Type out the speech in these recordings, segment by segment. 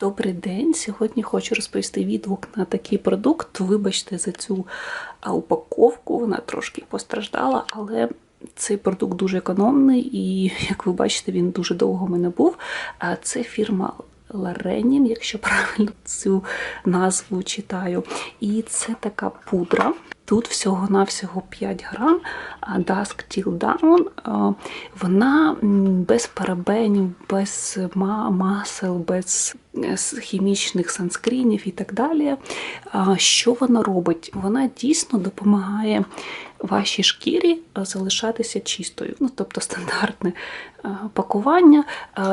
Добрий день. Сьогодні хочу розповісти відгук на такий продукт. Вибачте за цю упаковку, вона трошки постраждала, але цей продукт дуже економний і, як ви бачите, він дуже довго в мене був. Це фірма Ларенін, якщо правильно цю назву читаю. І це така пудра. Тут всього-навсього 5 грам а, Dusk Till Dawn. А, Вона без парабенів, без масел, без е, хімічних санскрінів і так далі. Що вона робить? Вона дійсно допомагає вашій шкірі залишатися чистою. Ну, тобто стандартне пакування.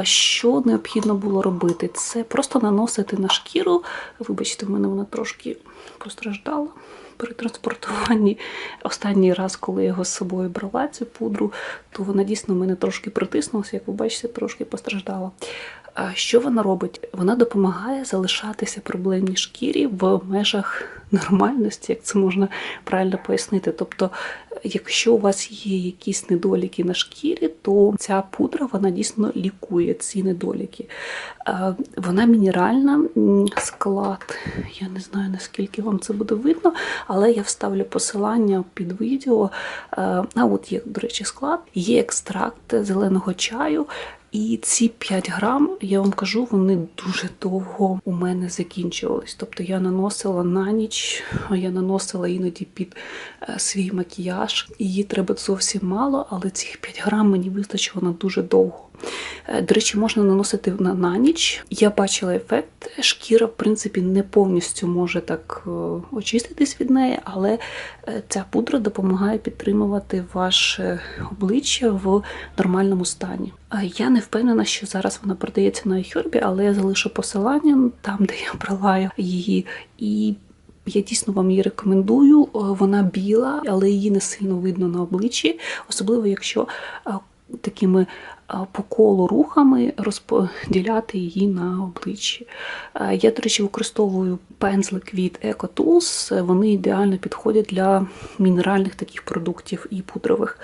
Що необхідно було робити? Це просто наносити на шкіру. Вибачте, в мене вона трошки постраждала при транспортуванні. Останній раз, коли я його з собою брала, цю пудру, то вона дійсно мене трошки притиснулася, як ви бачите, трошки постраждала. Що вона робить? Вона допомагає залишатися проблемній шкірі в межах нормальності, як це можна правильно пояснити. Тобто, якщо у вас є якісь недоліки на шкірі, то ця пудра вона дійсно лікує ці недоліки. Вона мінеральна, склад. Я не знаю наскільки вам це буде видно, але я вставлю посилання під відео. А от є, до речі, склад. Є екстракт зеленого чаю. І ці 5 грам, я вам кажу, вони дуже довго у мене закінчувались. Тобто я наносила на ніч, я наносила іноді під е, свій макіяж. Її треба зовсім мало, але цих 5 грам мені вистачило на дуже довго. Е, До речі, можна наносити на, на ніч. Я бачила ефект. Шкіра, в принципі, не повністю може так е, очиститись від неї, але е, ця пудра допомагає підтримувати ваше обличчя в нормальному стані. Я не впевнена, що зараз вона продається на iHerb, але я залишу посилання там, де я брала її. І я дійсно вам її рекомендую. Вона біла, але її не сильно видно на обличчі, особливо якщо такими е, по колу рухами розподіляти її на обличчі. Е, Я, до речі, використовую пензлик від EcoTools. Вони ідеально підходять для мінеральних таких продуктів і пудрових.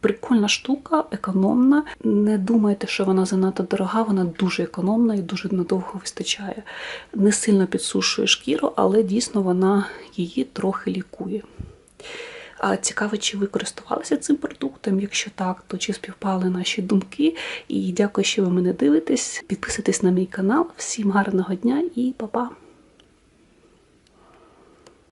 Прикольна штука, економна. Не думайте, що вона занадто дорога, вона дуже економна і дуже надовго вистачає. Не сильно підсушує шкіру, але дійсно вона її трохи лікує. Цікаво, чи ви користувалися цим продуктом? Якщо так, то чи співпали наші думки? І дякую, що ви мене дивитесь. Підписуйтесь на мій канал. Всім гарного дня і па-па!